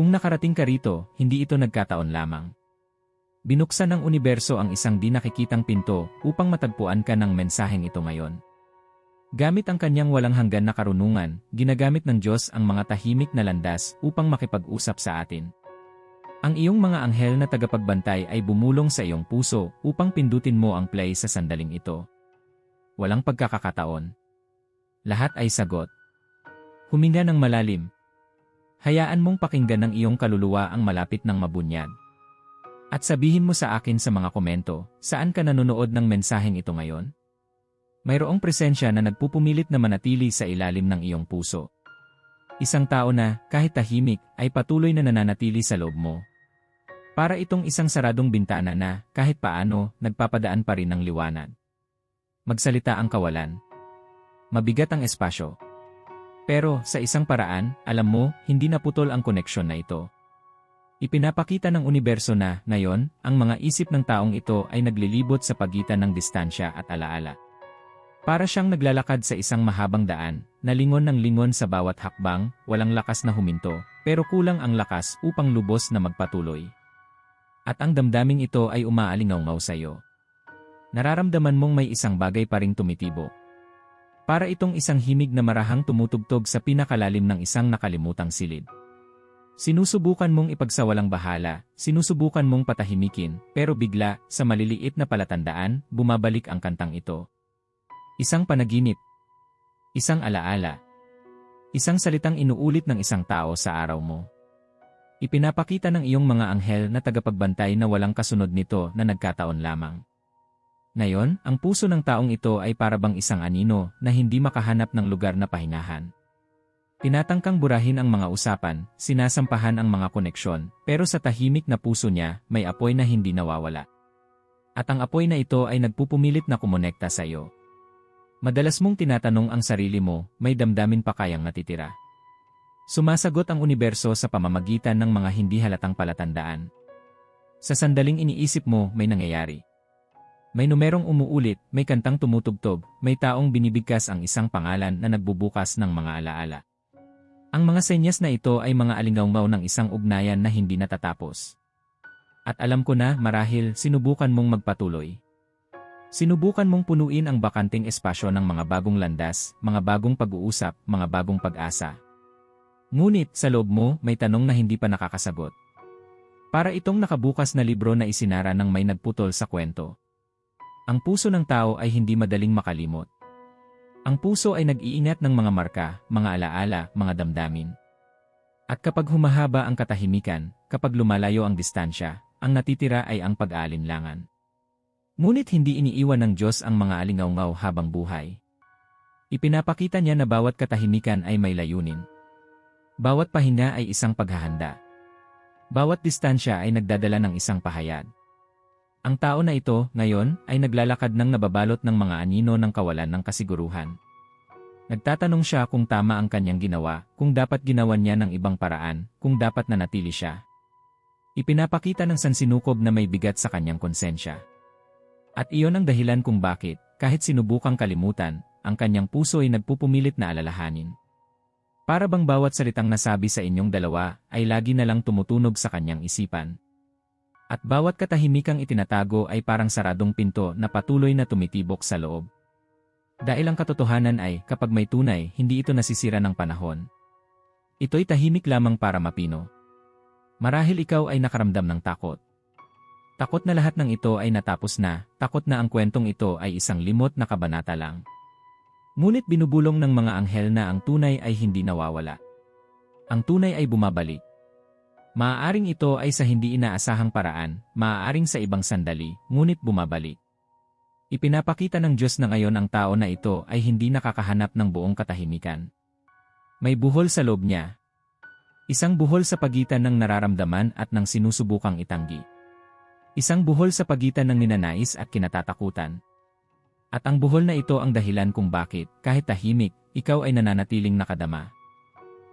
Kung nakarating ka rito, hindi ito nagkataon lamang. Binuksan ng universo ang isang di nakikitang pinto upang matagpuan ka ng mensaheng ito ngayon. Gamit ang kanyang walang hanggan na karunungan, ginagamit ng Diyos ang mga tahimik na landas upang makipag-usap sa atin. Ang iyong mga anghel na tagapagbantay ay bumulong sa iyong puso upang pindutin mo ang play sa sandaling ito. Walang pagkakakataon. Lahat ay sagot. Huminga ng malalim, Hayaan mong pakinggan ng iyong kaluluwa ang malapit ng mabunyag. At sabihin mo sa akin sa mga komento, saan ka nanonood ng mensaheng ito ngayon? Mayroong presensya na nagpupumilit na manatili sa ilalim ng iyong puso. Isang tao na, kahit tahimik, ay patuloy na nananatili sa loob mo. Para itong isang saradong bintana na, kahit paano, nagpapadaan pa rin ng liwanag. Magsalita ang kawalan. Mabigat ang espasyo. Pero sa isang paraan, alam mo, hindi naputol ang koneksyon na ito. Ipinapakita ng universo na, ngayon, ang mga isip ng taong ito ay naglilibot sa pagitan ng distansya at alaala. Para siyang naglalakad sa isang mahabang daan, na lingon ng lingon sa bawat hakbang, walang lakas na huminto, pero kulang ang lakas upang lubos na magpatuloy. At ang damdaming ito ay umaalingaw sa iyo. Nararamdaman mong may isang bagay pa ring tumitibok. Para itong isang himig na marahang tumutugtog sa pinakalalim ng isang nakalimutang silid. Sinusubukan mong ipagsawalang bahala, sinusubukan mong patahimikin, pero bigla, sa maliliit na palatandaan, bumabalik ang kantang ito. Isang panaginip. Isang alaala. Isang salitang inuulit ng isang tao sa araw mo. Ipinapakita ng iyong mga anghel na tagapagbantay na walang kasunod nito na nagkataon lamang. Ngayon, ang puso ng taong ito ay parabang isang anino na hindi makahanap ng lugar na pahingahan. Tinatangkang burahin ang mga usapan, sinasampahan ang mga koneksyon, pero sa tahimik na puso niya, may apoy na hindi nawawala. At ang apoy na ito ay nagpupumilit na kumonekta sa iyo. Madalas mong tinatanong ang sarili mo, may damdamin pa kayang natitira. Sumasagot ang universo sa pamamagitan ng mga hindi halatang palatandaan. Sa sandaling iniisip mo, may nangyayari. May numerong umuulit, may kantang tumutugtog, may taong binibigkas ang isang pangalan na nagbubukas ng mga alaala. Ang mga senyas na ito ay mga alingaungaw ng isang ugnayan na hindi natatapos. At alam ko na, marahil, sinubukan mong magpatuloy. Sinubukan mong punuin ang bakanting espasyo ng mga bagong landas, mga bagong pag-uusap, mga bagong pag-asa. Ngunit, sa loob mo, may tanong na hindi pa nakakasagot. Para itong nakabukas na libro na isinara ng may nagputol sa kwento. Ang puso ng tao ay hindi madaling makalimot. Ang puso ay nag-iingat ng mga marka, mga alaala, mga damdamin. At kapag humahaba ang katahimikan, kapag lumalayo ang distansya, ang natitira ay ang pag-aalinlangan. Ngunit hindi iniiwan ng Diyos ang mga alingaungaw habang buhay. Ipinapakita niya na bawat katahimikan ay may layunin. Bawat pahinga ay isang paghahanda. Bawat distansya ay nagdadala ng isang pahayag. Ang tao na ito, ngayon, ay naglalakad ng nababalot ng mga anino ng kawalan ng kasiguruhan. Nagtatanong siya kung tama ang kanyang ginawa, kung dapat ginawan niya ng ibang paraan, kung dapat nanatili siya. Ipinapakita ng sansinukob na may bigat sa kanyang konsensya. At iyon ang dahilan kung bakit, kahit sinubukang kalimutan, ang kanyang puso ay nagpupumilit na alalahanin. Para bang bawat salitang nasabi sa inyong dalawa ay lagi na lang tumutunog sa kanyang isipan. At bawat katahimikang itinatago ay parang saradong pinto na patuloy na tumitibok sa loob. Dahil ang katotohanan ay, kapag may tunay, hindi ito nasisira ng panahon. Ito'y tahimik lamang para mapino. Marahil ikaw ay nakaramdam ng takot. Takot na lahat ng ito ay natapos na, takot na ang kwentong ito ay isang limot na kabanata lang. Ngunit binubulong ng mga anghel na ang tunay ay hindi nawawala. Ang tunay ay bumabalik. Maaaring ito ay sa hindi inaasahang paraan, maaaring sa ibang sandali, ngunit bumabalik. Ipinapakita ng Diyos na ngayon ang tao na ito ay hindi nakakahanap ng buong katahimikan. May buhol sa loob niya. Isang buhol sa pagitan ng nararamdaman at ng sinusubukang itanggi. Isang buhol sa pagitan ng ninanais at kinatatakutan. At ang buhol na ito ang dahilan kung bakit, kahit tahimik, ikaw ay nananatiling nakadama.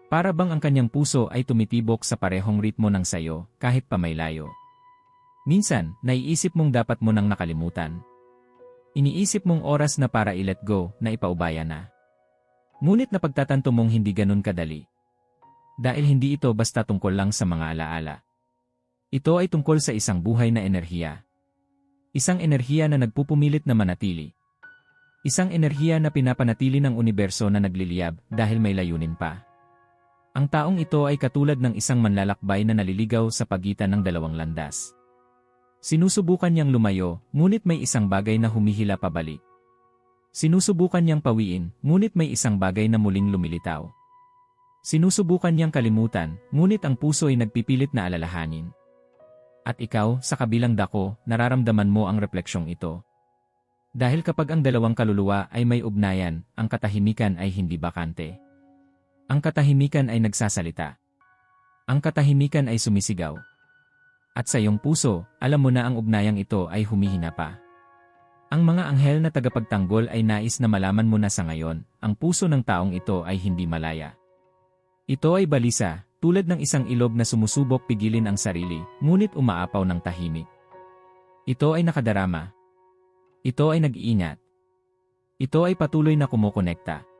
Para bang ang kanyang puso ay tumitibok sa parehong ritmo ng sayo, kahit pa may layo. Minsan, naiisip mong dapat mo nang nakalimutan. Iniisip mong oras na para i-let go, na ipaubaya na. Ngunit napagtatanto mong hindi ganun kadali. Dahil hindi ito basta tungkol lang sa mga alaala. Ito ay tungkol sa isang buhay na enerhiya. Isang enerhiya na nagpupumilit na manatili. Isang enerhiya na pinapanatili ng universo na nagliliyab dahil may layunin pa. Ang taong ito ay katulad ng isang manlalakbay na naliligaw sa pagitan ng dalawang landas. Sinusubukan niyang lumayo, ngunit may isang bagay na humihila pabalik. Sinusubukan niyang pawiin, ngunit may isang bagay na muling lumilitaw. Sinusubukan niyang kalimutan, ngunit ang puso ay nagpipilit na alalahanin. At ikaw, sa kabilang dako, nararamdaman mo ang refleksyong ito. Dahil kapag ang dalawang kaluluwa ay may ugnayan, ang katahimikan ay hindi bakante. Ang katahimikan ay nagsasalita. Ang katahimikan ay sumisigaw. At sa iyong puso, alam mo na ang ugnayang ito ay humihina pa. Ang mga anghel na tagapagtanggol ay nais na malaman mo na sa ngayon, ang puso ng taong ito ay hindi malaya. Ito ay balisa, tulad ng isang ilog na sumusubok pigilin ang sarili, ngunit umaapaw ng tahimik. Ito ay nakadarama. Ito ay nag-iingat. Ito ay patuloy na kumukonekta.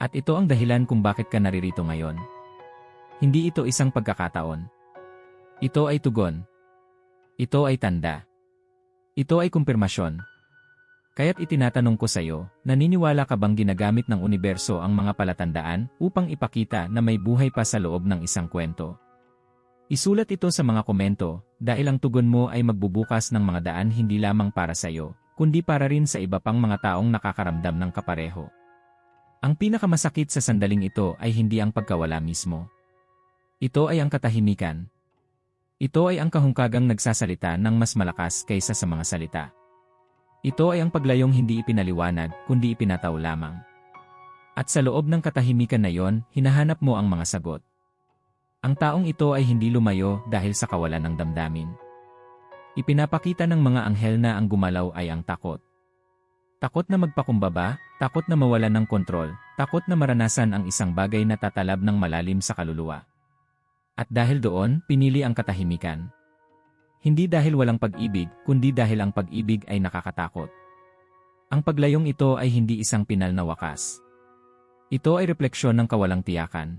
At ito ang dahilan kung bakit ka naririto ngayon. Hindi ito isang pagkakataon. Ito ay tugon. Ito ay tanda. Ito ay kumpirmasyon. Kaya't itinatanong ko sa iyo, naniniwala ka bang ginagamit ng universo ang mga palatandaan upang ipakita na may buhay pa sa loob ng isang kwento? Isulat ito sa mga komento dahil ang tugon mo ay magbubukas ng mga daan hindi lamang para sa iyo, kundi para rin sa iba pang mga taong nakakaramdam ng kapareho. Ang pinakamasakit sa sandaling ito ay hindi ang pagkawala mismo. Ito ay ang katahimikan. Ito ay ang kahungkagang nagsasalita ng mas malakas kaysa sa mga salita. Ito ay ang paglayong hindi ipinaliwanag, kundi ipinataw lamang. At sa loob ng katahimikan na yon, hinahanap mo ang mga sagot. Ang taong ito ay hindi lumayo dahil sa kawalan ng damdamin. Ipinapakita ng mga anghel na ang gumalaw ay ang takot. Takot na magpakumbaba, takot na mawalan ng kontrol, takot na maranasan ang isang bagay na tatalab ng malalim sa kaluluwa. At dahil doon, pinili ang katahimikan. Hindi dahil walang pag-ibig, kundi dahil ang pag-ibig ay nakakatakot. Ang paglayong ito ay hindi isang pinal na wakas. Ito ay refleksyon ng kawalang tiyakan.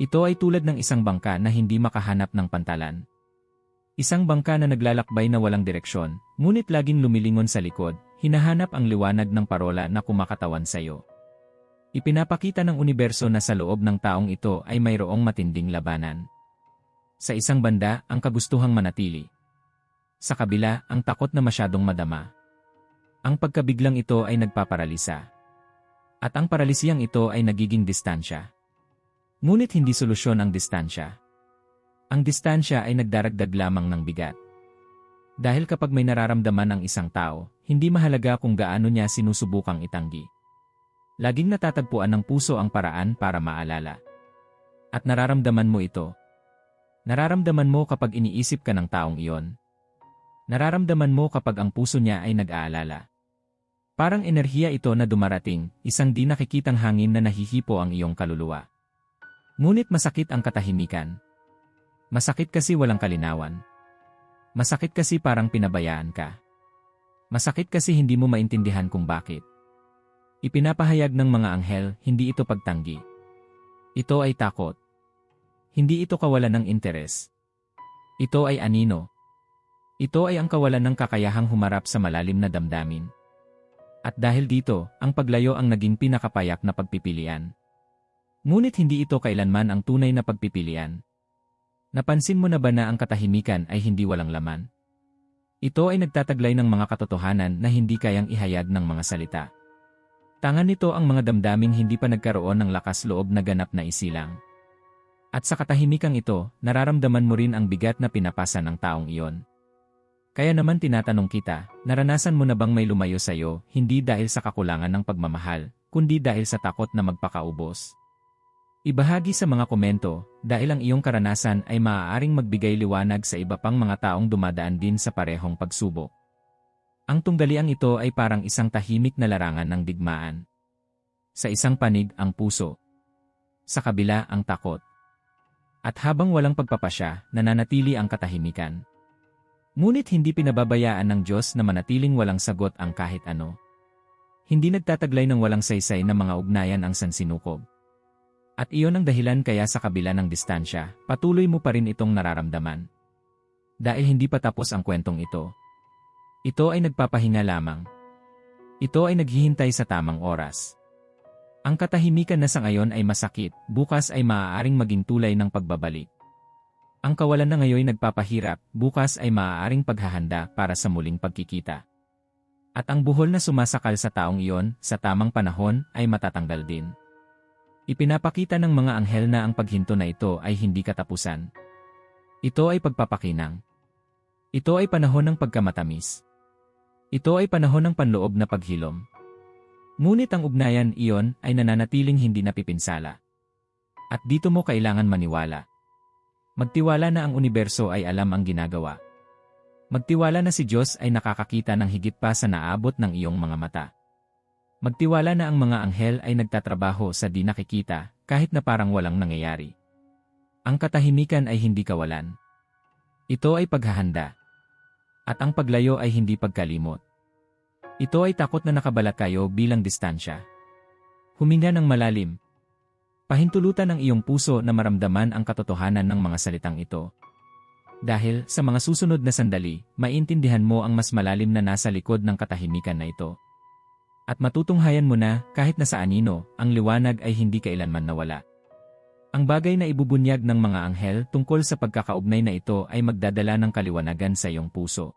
Ito ay tulad ng isang bangka na hindi makahanap ng pantalan. Isang bangka na naglalakbay na walang direksyon, ngunit laging lumilingon sa likod, hinahanap ang liwanag ng parola na kumakatawan sa iyo. Ipinapakita ng universo na sa loob ng taong ito ay mayroong matinding labanan. Sa isang banda, ang kagustuhang manatili. Sa kabila, ang takot na masyadong madama. Ang pagkabiglang ito ay nagpaparalisa. At ang paralisiyang ito ay nagiging distansya. Ngunit hindi solusyon ang distansya. Ang distansya ay nagdaragdag lamang ng bigat. Dahil kapag may nararamdaman ang isang tao, hindi mahalaga kung gaano niya sinusubukang itanggi. Laging natatagpuan ng puso ang paraan para maalala. At nararamdaman mo ito, Nararamdaman mo kapag iniisip ka ng taong iyon. Nararamdaman mo kapag ang puso niya ay nag-aalala. Parang enerhiya ito na dumarating, isang di nakikitang hangin na nahihipo ang iyong kaluluwa. Ngunit masakit ang katahimikan. Masakit kasi walang kalinawan. Masakit kasi parang pinabayaan ka. Masakit kasi hindi mo maintindihan kung bakit. Ipinapahayag ng mga anghel, hindi ito pagtanggi. Ito ay takot. Hindi ito kawalan ng interes. Ito ay anino. Ito ay ang kawalan ng kakayahang humarap sa malalim na damdamin. At dahil dito, ang paglayo ang naging pinakapayak na pagpipilian. Ngunit hindi ito kailanman ang tunay na pagpipilian. Napansin mo na ba na ang katahimikan ay hindi walang laman? Ito ay nagtataglay ng mga katotohanan na hindi kayang ihayag ng mga salita. Tangan nito ang mga damdaming hindi pa nagkaroon ng lakas loob na ganap na isilang. At sa katahimikang ito, nararamdaman mo rin ang bigat na pinapasa ng taong iyon. Kaya naman tinatanong kita, naranasan mo na bang may lumayo sa iyo, hindi dahil sa kakulangan ng pagmamahal, kundi dahil sa takot na magpakaubos? Ibahagi sa mga komento, dahil ang iyong karanasan ay maaaring magbigay liwanag sa iba pang mga taong dumadaan din sa parehong pagsubok. Ang tunggaliang ito ay parang isang tahimik na larangan ng digmaan. Sa isang panig ang puso. Sa kabila ang takot. At habang walang pagpapasya, nananatili ang katahimikan. Ngunit hindi pinababayaan ng Diyos na manatiling walang sagot ang kahit ano. Hindi nagtataglay ng walang saysay na mga ugnayan ang sansinukob. At iyon ang dahilan kaya sa kabila ng distansya, patuloy mo pa rin itong nararamdaman. Dahil hindi pa tapos ang kwentong ito. Ito ay nagpapahinga lamang. Ito ay naghihintay sa tamang oras. Ang katahimikan na sa ngayon ay masakit, bukas ay maaaring maging tulay ng pagbabalik. Ang kawalan na ngayon nagpapahirap, bukas ay maaaring paghahanda para sa muling pagkikita. At ang buhol na sumasakal sa taong iyon, sa tamang panahon, ay matatanggal din. Ipinapakita ng mga anghel na ang paghinto na ito ay hindi katapusan. Ito ay pagpapakinang. Ito ay panahon ng pagkamatamis. Ito ay panahon ng panloob na paghilom. Ngunit ang ugnayan iyon ay nananatiling hindi napipinsala. At dito mo kailangan maniwala. Magtiwala na ang universo ay alam ang ginagawa. Magtiwala na si Diyos ay nakakakita ng higit pa sa naabot ng iyong mga mata. Magtiwala na ang mga anghel ay nagtatrabaho sa di nakikita kahit na parang walang nangyayari. Ang katahimikan ay hindi kawalan. Ito ay paghahanda. At ang paglayo ay hindi pagkalimot. Ito ay takot na nakabalat kayo bilang distansya. Huminga ng malalim, Pahintulutan ng iyong puso na maramdaman ang katotohanan ng mga salitang ito. Dahil sa mga susunod na sandali, maintindihan mo ang mas malalim na nasa likod ng katahimikan na ito. At matutunghayan mo na, kahit na sa anino, ang liwanag ay hindi kailanman nawala. Ang bagay na ibubunyag ng mga anghel tungkol sa pagkakaugnay na ito ay magdadala ng kaliwanagan sa iyong puso.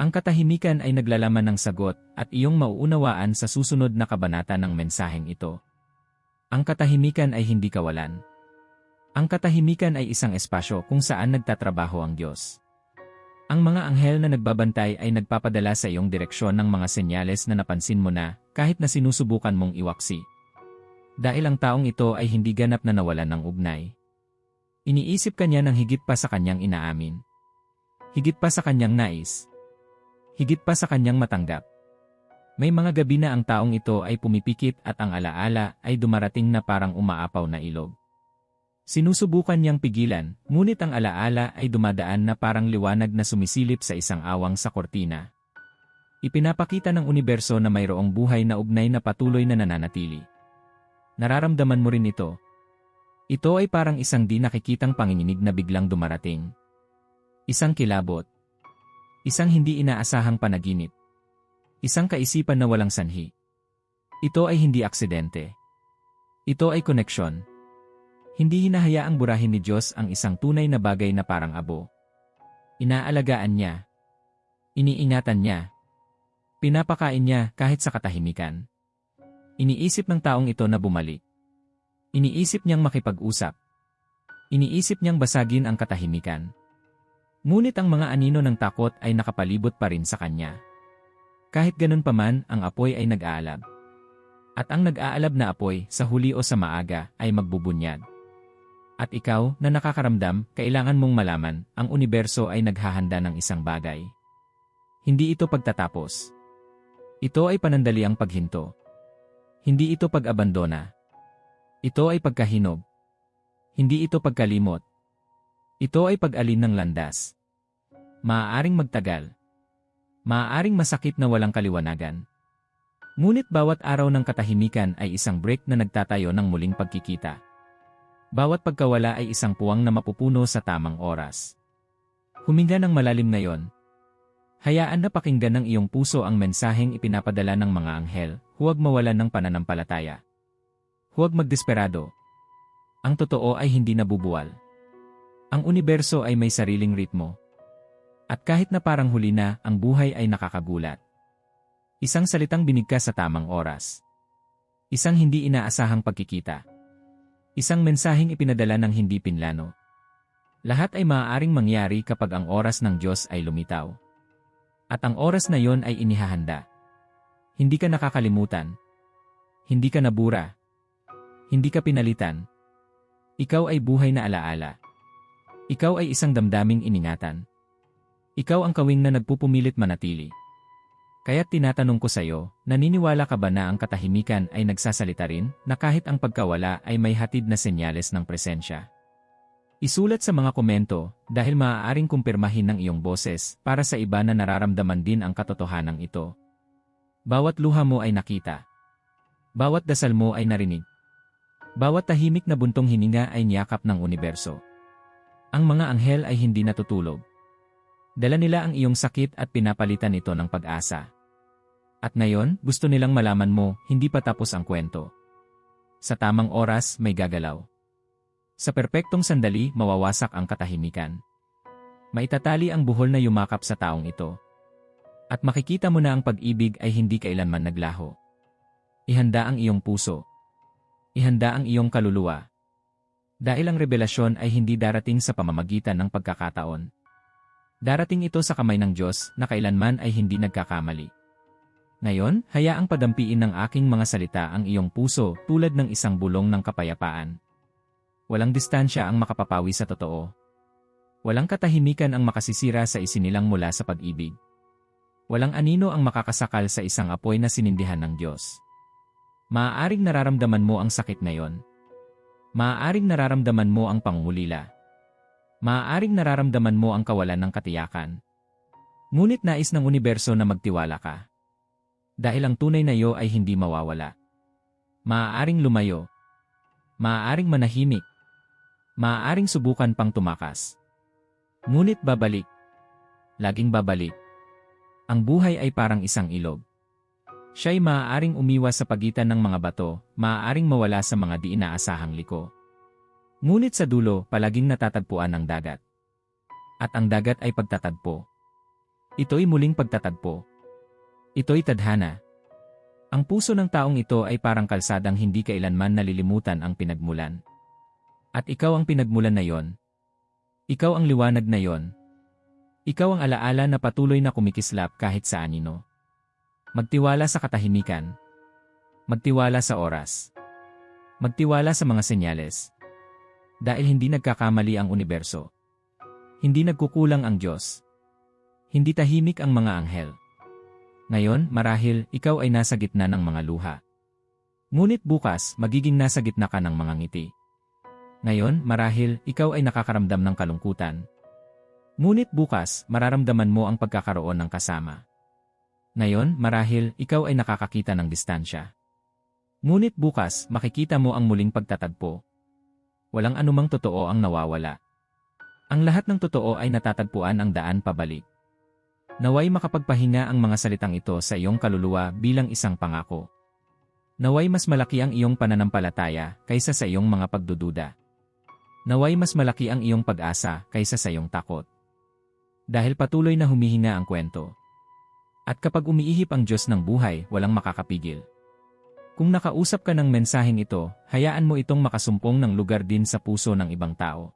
Ang katahimikan ay naglalaman ng sagot at iyong mauunawaan sa susunod na kabanata ng mensaheng ito. Ang katahimikan ay hindi kawalan. Ang katahimikan ay isang espasyo kung saan nagtatrabaho ang Diyos. Ang mga anghel na nagbabantay ay nagpapadala sa iyong direksyon ng mga senyales na napansin mo na kahit na sinusubukan mong iwaksi. Dahil ang taong ito ay hindi ganap na nawalan ng ugnay. Iniisip kanya ng higit pa sa kanyang inaamin. Higit pa sa kanyang nais. Higit pa sa kanyang matanggap. May mga gabi na ang taong ito ay pumipikit at ang alaala ay dumarating na parang umaapaw na ilog. Sinusubukan niyang pigilan, ngunit ang alaala ay dumadaan na parang liwanag na sumisilip sa isang awang sa kortina. Ipinapakita ng universo na mayroong buhay na ugnay na patuloy na nananatili. Nararamdaman mo rin ito. Ito ay parang isang di nakikitang panginginig na biglang dumarating. Isang kilabot. Isang hindi inaasahang panaginip. Isang kaisipan na walang sanhi. Ito ay hindi aksidente. Ito ay koneksyon. Hindi hinahayaang burahin ni Diyos ang isang tunay na bagay na parang abo. Inaalagaan niya. Iniingatan niya. Pinapakain niya kahit sa katahimikan. Iniisip ng taong ito na bumalik. Iniisip niyang makipag-usap. Iniisip niyang basagin ang katahimikan. Ngunit ang mga anino ng takot ay nakapalibot pa rin sa kanya. Kahit ganun pa man, ang apoy ay nag-aalab. At ang nag-aalab na apoy, sa huli o sa maaga, ay magbubunyag. At ikaw, na nakakaramdam, kailangan mong malaman, ang universo ay naghahanda ng isang bagay. Hindi ito pagtatapos. Ito ay panandaliang paghinto. Hindi ito pag-abandona. Ito ay pagkahinog. Hindi ito pagkalimot. Ito ay pag-alin ng landas. Maaaring magtagal, Maaaring masakit na walang kaliwanagan. Ngunit bawat araw ng katahimikan ay isang break na nagtatayo ng muling pagkikita. Bawat pagkawala ay isang puwang na mapupuno sa tamang oras. Huminga ng malalim ngayon. Hayaan na pakinggan ng iyong puso ang mensaheng ipinapadala ng mga anghel, huwag mawalan ng pananampalataya. Huwag magdesperado. Ang totoo ay hindi nabubuwal. Ang universo ay may sariling ritmo, at kahit na parang huli na, ang buhay ay nakakagulat. Isang salitang binigkas sa tamang oras. Isang hindi inaasahang pagkikita. Isang mensaheng ipinadala ng hindi pinlano. Lahat ay maaaring mangyari kapag ang oras ng Diyos ay lumitaw. At ang oras na yon ay inihahanda. Hindi ka nakakalimutan. Hindi ka nabura. Hindi ka pinalitan. Ikaw ay buhay na alaala. Ikaw ay isang damdaming iningatan. Ikaw ang kawing na nagpupumilit manatili. Kaya't tinatanong ko sa'yo, naniniwala ka ba na ang katahimikan ay nagsasalita rin na kahit ang pagkawala ay may hatid na senyales ng presensya? Isulat sa mga komento dahil maaaring kumpirmahin ng iyong boses para sa iba na nararamdaman din ang katotohanan ito. Bawat luha mo ay nakita. Bawat dasal mo ay narinig. Bawat tahimik na buntong hininga ay niyakap ng universo. Ang mga anghel ay hindi natutulog. Dala nila ang iyong sakit at pinapalitan ito ng pag-asa. At ngayon, gusto nilang malaman mo, hindi pa tapos ang kwento. Sa tamang oras, may gagalaw. Sa perpektong sandali, mawawasak ang katahimikan. Maitatali ang buhol na yumakap sa taong ito. At makikita mo na ang pag-ibig ay hindi kailanman naglaho. Ihanda ang iyong puso. Ihanda ang iyong kaluluwa. Dahil ang revelasyon ay hindi darating sa pamamagitan ng pagkakataon. Darating ito sa kamay ng Diyos na kailanman ay hindi nagkakamali. Ngayon, hayaang padampiin ng aking mga salita ang iyong puso tulad ng isang bulong ng kapayapaan. Walang distansya ang makapapawi sa totoo. Walang katahimikan ang makasisira sa isinilang mula sa pag-ibig. Walang anino ang makakasakal sa isang apoy na sinindihan ng Diyos. Maaaring nararamdaman mo ang sakit ngayon. Maaaring nararamdaman mo ang pangulila. Maaaring nararamdaman mo ang kawalan ng katiyakan. Ngunit nais ng universo na magtiwala ka. Dahil ang tunay na iyo ay hindi mawawala. Maaaring lumayo. Maaaring manahimik. Maaaring subukan pang tumakas. Ngunit babalik. Laging babalik. Ang buhay ay parang isang ilog. Siya'y maaaring umiwas sa pagitan ng mga bato, maaaring mawala sa mga di inaasahang liko. Ngunit sa dulo, palaging natatagpuan ng dagat. At ang dagat ay pagtatagpo. Ito'y muling pagtatagpo. Ito'y tadhana. Ang puso ng taong ito ay parang kalsadang hindi kailanman nalilimutan ang pinagmulan. At ikaw ang pinagmulan na yon. Ikaw ang liwanag na yon. Ikaw ang alaala na patuloy na kumikislap kahit sa anino. Magtiwala sa katahimikan. Magtiwala sa oras. Magtiwala sa mga senyales. Dahil hindi nagkakamali ang universo. Hindi nagkukulang ang Diyos. Hindi tahimik ang mga anghel. Ngayon, marahil, ikaw ay nasa gitna ng mga luha. Ngunit bukas, magiging nasa gitna ka ng mga ngiti. Ngayon, marahil, ikaw ay nakakaramdam ng kalungkutan. Ngunit bukas, mararamdaman mo ang pagkakaroon ng kasama. Ngayon, marahil, ikaw ay nakakakita ng distansya. Ngunit bukas, makikita mo ang muling pagtatagpo. Walang anumang totoo ang nawawala. Ang lahat ng totoo ay natatagpuan ang daan pabalik. Naway makapagpahinga ang mga salitang ito sa iyong kaluluwa bilang isang pangako. Naway mas malaki ang iyong pananampalataya kaysa sa iyong mga pagdududa. Naway mas malaki ang iyong pag-asa kaysa sa iyong takot. Dahil patuloy na humihinga ang kwento, at kapag umiihip ang Diyos ng buhay, walang makakapigil. Kung nakausap ka ng mensaheng ito, hayaan mo itong makasumpong ng lugar din sa puso ng ibang tao.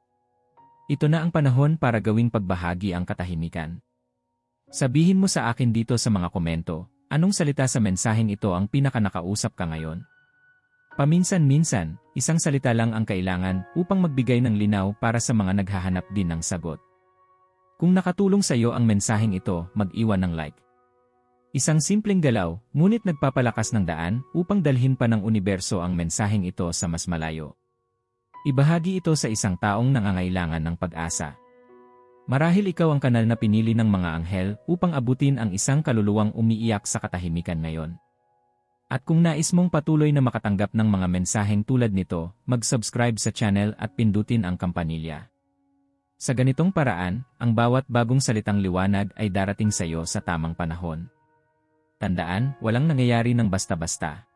Ito na ang panahon para gawing pagbahagi ang katahimikan. Sabihin mo sa akin dito sa mga komento, anong salita sa mensaheng ito ang pinakanakausap ka ngayon? Paminsan-minsan, isang salita lang ang kailangan upang magbigay ng linaw para sa mga naghahanap din ng sagot. Kung nakatulong sa iyo ang mensaheng ito, mag-iwan ng like. Isang simpleng galaw, ngunit nagpapalakas ng daan upang dalhin pa ng universo ang mensaheng ito sa mas malayo. Ibahagi ito sa isang taong nangangailangan ng pag-asa. Marahil ikaw ang kanal na pinili ng mga anghel upang abutin ang isang kaluluwang umiiyak sa katahimikan ngayon. At kung nais mong patuloy na makatanggap ng mga mensaheng tulad nito, mag-subscribe sa channel at pindutin ang kampanilya. Sa ganitong paraan, ang bawat bagong salitang liwanag ay darating sa iyo sa tamang panahon. Tandaan, walang nangyayari ng basta-basta.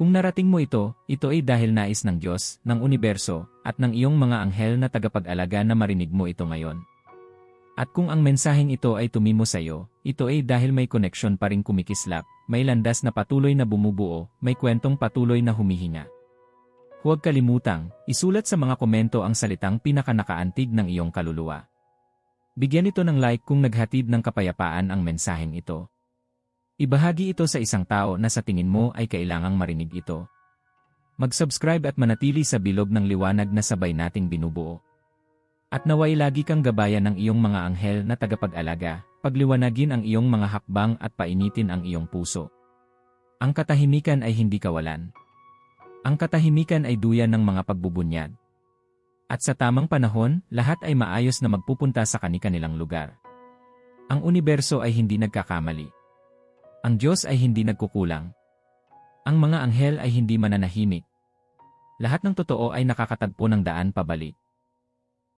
Kung narating mo ito, ito ay dahil nais ng Diyos, ng universo, at ng iyong mga anghel na tagapag-alaga na marinig mo ito ngayon. At kung ang mensaheng ito ay tumimo sa iyo, ito ay dahil may koneksyon pa rin kumikislap, may landas na patuloy na bumubuo, may kwentong patuloy na humihinga. Huwag kalimutang, isulat sa mga komento ang salitang pinakanakaantig ng iyong kaluluwa. Bigyan ito ng like kung naghatid ng kapayapaan ang mensaheng ito. Ibahagi ito sa isang tao na sa tingin mo ay kailangang marinig ito. Mag-subscribe at manatili sa bilog ng liwanag na sabay nating binubuo. At naway lagi kang gabayan ng iyong mga anghel na tagapag-alaga, pagliwanagin ang iyong mga hakbang at painitin ang iyong puso. Ang katahimikan ay hindi kawalan. Ang katahimikan ay duyan ng mga pagbubunyad. At sa tamang panahon, lahat ay maayos na magpupunta sa kani-kanilang lugar. Ang universo ay hindi nagkakamali. Ang Diyos ay hindi nagkukulang. Ang mga anghel ay hindi mananahimik. Lahat ng totoo ay nakakatagpo ng daan pabalik.